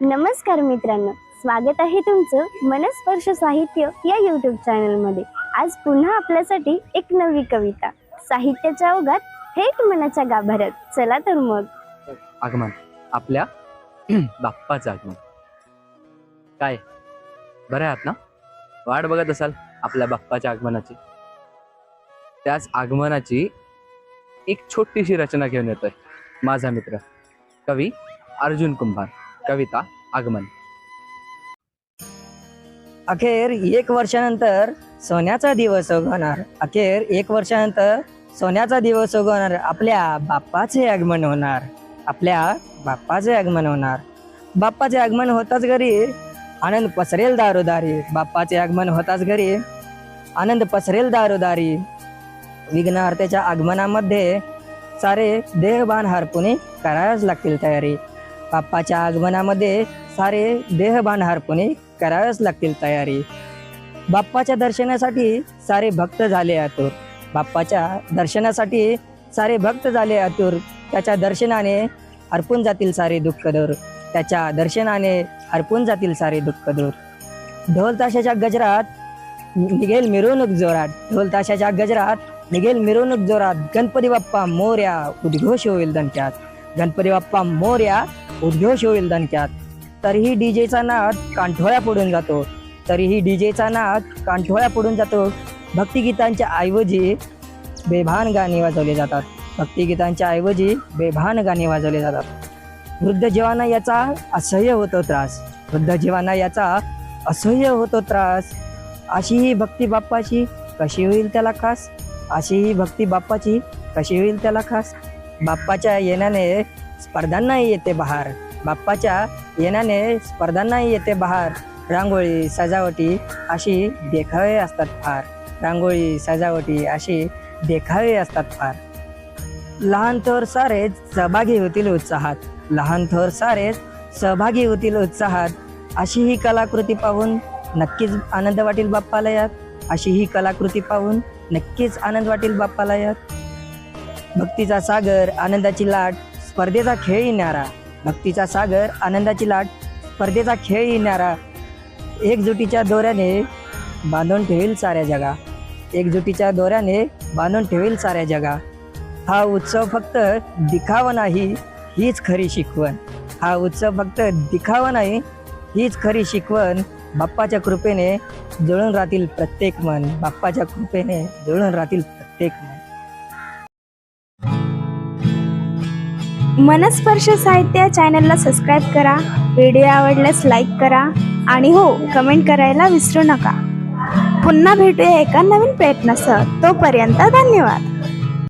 नमस्कार मित्रांनो स्वागत आहे तुमचं मनस्पर्श साहित्य या यूट्यूब चॅनलमध्ये आज पुन्हा आपल्यासाठी एक नवी कविता. साहित्याच्या ओघात थेट मनाच्या गाभाऱ्यात. चला तर मग. आगमन. आपल्या बाप्पाचं आगमन. काय? बरं आहात ना? वाट बघत असाल आपल्या बाप्पाच्या आगमनाची. त्याच आगमनाची एक छोटीशी रचना घेऊन येतोय माझा मित्र कवी अर्जुन कुंभार. कविता आगमन. अखेर एक वर्षानंतर सोन्याचा दिवस उगवणार. अखेर एक वर्षानंतर सोन्याचा दिवस उगवणार. आपल्या बाप्पाचे आगमन होणार. आपल्या बाप्पाचे आगमन होणार. बाप्पाचे आगमन होताच घरी आनंद पसरेल दारोदारी. बाप्पाचे आगमन होताच घरी आनंद पसरेल दारोदारी. विघ्नहर्त्याच्या आगमनामध्ये सारे देहबान हरपुणे करायलाच लागतील तयारी. बाप्पाच्या आगमनामध्ये सारे देहभान हरपुणे करावेच लागतील तयारी. बाप्पाच्या दर्शनासाठी सारे भक्त झाले आतुर. बाप्पाच्या दर्शनासाठी सारे भक्त झाले आतुर. त्याच्या दर्शनाने अर्पून जातील सारे दुःख दूर त्याच्या दर्शनाने अर्पून जातील सारे दुःख दूर ढोल ताशाच्या गजरात निघेल मिरवणूक जोरात. ढोल ताशाच्या गजरात निघेल मिरवणूक जोरात. गणपती बाप्पा मोर्या उद्घोष होईल दणक्यात. गणपती बाप्पा मोर्या उद्घोष होईल दणक्यात. तरीही डीजेचा नाद कांठोळ्या पडून जातो. तरीही डीजेचा नाद कांठोळ्या पडून जातो. भक्तिगीतांच्या ऐवजी बेभान गाणी वाजवली जातात. भक्तिगीतांच्या ऐवजी बेभान गाणी वाजवली जातात. वृद्ध जीवांना याचा असह्य होतो त्रास. वृद्ध जीवांना याचा असह्य होतो त्रास. अशी ही भक्ती बाप्पाची कशी होईल त्याला खास? अशी ही भक्ती बाप्पाची कशी होईल त्याला खास? बाप्पाच्या येण्याने स्पर्धांनाही येते बहार. बाप्पाच्या येण्याने स्पर्धांनाही येते बहार. रांगोळी सजावटी अशी देखावे असतात फार. रांगोळी सजावटी अशी देखावे असतात फार. लहान थोर सारेच सहभागी होतील उत्साहात. लहान थोर सारेच सहभागी होतील उत्साहात. अशी ही कलाकृती पाहून नक्कीच आनंद वाटेल बाप्पाला यात अशी ही कलाकृती पाहून नक्कीच आनंद वाटेल बाप्पाला यात भक्तीचा सागर आनंदाची लाट स्पर्धेचा खेळ येणारा. भक्तीचा सागर आनंदाची लाट स्पर्धेचा खेळ येणारा. एकजुटीच्या दोऱ्याने बांधून ठेवील साऱ्या जगा. एकजुटीच्या दोऱ्याने बांधून ठेवील साऱ्या जगा. हा उत्सव फक्त दिखावा नाही हीच खरी शिकवण. हा उत्सव फक्त दिखावा नाही हीच खरी शिकवण. बाप्पाच्या कृपेने जुळून राहतील प्रत्येक मन. बाप्पाच्या कृपेने जुळून राहतील प्रत्येक मन. मनस्पर्श साहित्य चॅनलला सबस्क्राईब करा व्हिडिओ आवडल्यास लाईक करा आणि हो कमेंट करायला विसरू नका. पुन्हा भेटूया एका नवीन प्रयत्नासह. तोपर्यंत धन्यवाद.